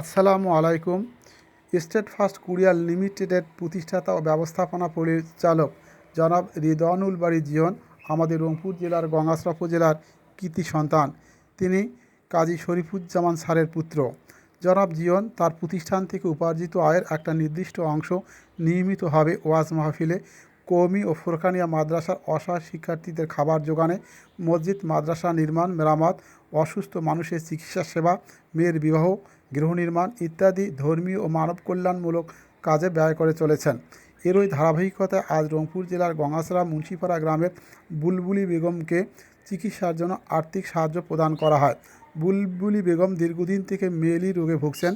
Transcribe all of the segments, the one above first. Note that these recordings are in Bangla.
আসসালামু আলাইকুম। স্টেট ফার্স্ট কুরিয়ার লিমিটেডের প্রতিষ্ঠাতা ও ব্যবস্থাপনা পরিচালক জনাব রিদওয়ানুল বাড়ি জিয়ন, আমাদের রংপুর জেলার গঙ্গাসরা উপজেলার কৃতি সন্তান, তিনি কাজী শরীফুজ্জামান স্যারের পুত্র। জনাব জিয়ন তার প্রতিষ্ঠান থেকে উপার্জিত আয়ের একটা নির্দিষ্ট অংশ নিয়মিতভাবে ওয়াজ মাহফিলে কওমি ও ফোরকানিয়া মাদ্রাসার অসহায় শিক্ষার্থীদের খাবার জোগানে মসজিদ, মাদ্রাসা নির্মাণ, মেরামত অসুস্থ মানুষের চিকিৎসা সেবা, মেয়ের বিবাহ, গৃহ নির্মাণ ইত্যাদি ধর্মীয় ও মানব কল্যাণমূলক কাজে ব্যয় করে চলেছেন। এরই ধারাবাহিকতায় আজ রংপুর জেলার গঙ্গাসরা মুন্সিপাড়া গ্রামের বুলবুলি বেগমকে চিকিৎসার জন্য আর্থিক সাহায্য প্রদান করা হয়। বুলবুলি বেগম দীর্ঘদিন থেকে মেয়েলি রোগে ভুগছেন।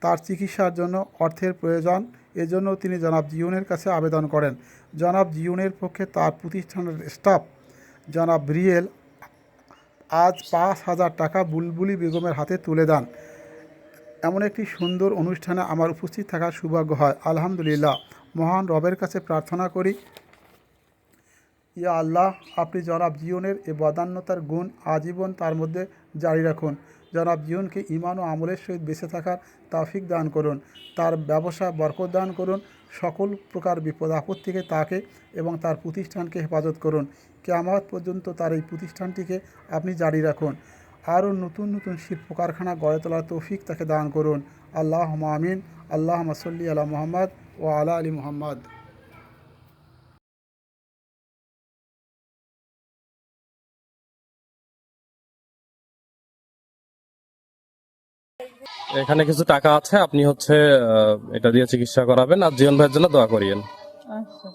তার চিকিৎসার জন্য অর্থের প্রয়োজন, এজন্য তিনি জনাব জিউনের কাছে আবেদন করেন। জনাব জিউনের পক্ষে তার প্রতিষ্ঠানের স্টাফ জনাব রিয়েল আজ পাঁচ হাজার টাকা বুলবুলি বেগমের হাতে তুলে দেন। এমন একটি সুন্দর অনুষ্ঠানে আমার উপস্থিত থাকার সৌভাগ্য হয়। আলহামদুলিল্লাহ, মহান রবের কাছে প্রার্থনা করি। ইয়া আল্লাহ, আপনি জনাব জীবনের এ বদান্যতার গুণ আজীবন তার মধ্যে জারি রাখুন। জনাব জীবনকে ইমান ও আমলের সহিত বেঁচে থাকার তাফিক দান করুন, তার ব্যবসা বরকত দান করুন, সকল প্রকার বিপদ আপদ থেকে তাকে এবং তার প্রতিষ্ঠানকে হেফাজত করুন। কেয়ামত পর্যন্ত তার এই প্রতিষ্ঠানটিকে আপনি জারি রাখুন। আরও নতুন নতুন শিল্প কারখানা গড়ে তোলার তৌফিক তাকে দান করুন। আল্লাহ আমিন। আল্লাহ মাসল্লি আলা মোহাম্মদ ও আলা আলী মোহাম্মদ। এখানে কিছু টাকা আছে, আপনি হচ্ছে এটা দিয়ে চিকিৎসা করাবেন, আর জীবন ভাইয়ের জন্য দোয়া করিয়েন। আচ্ছা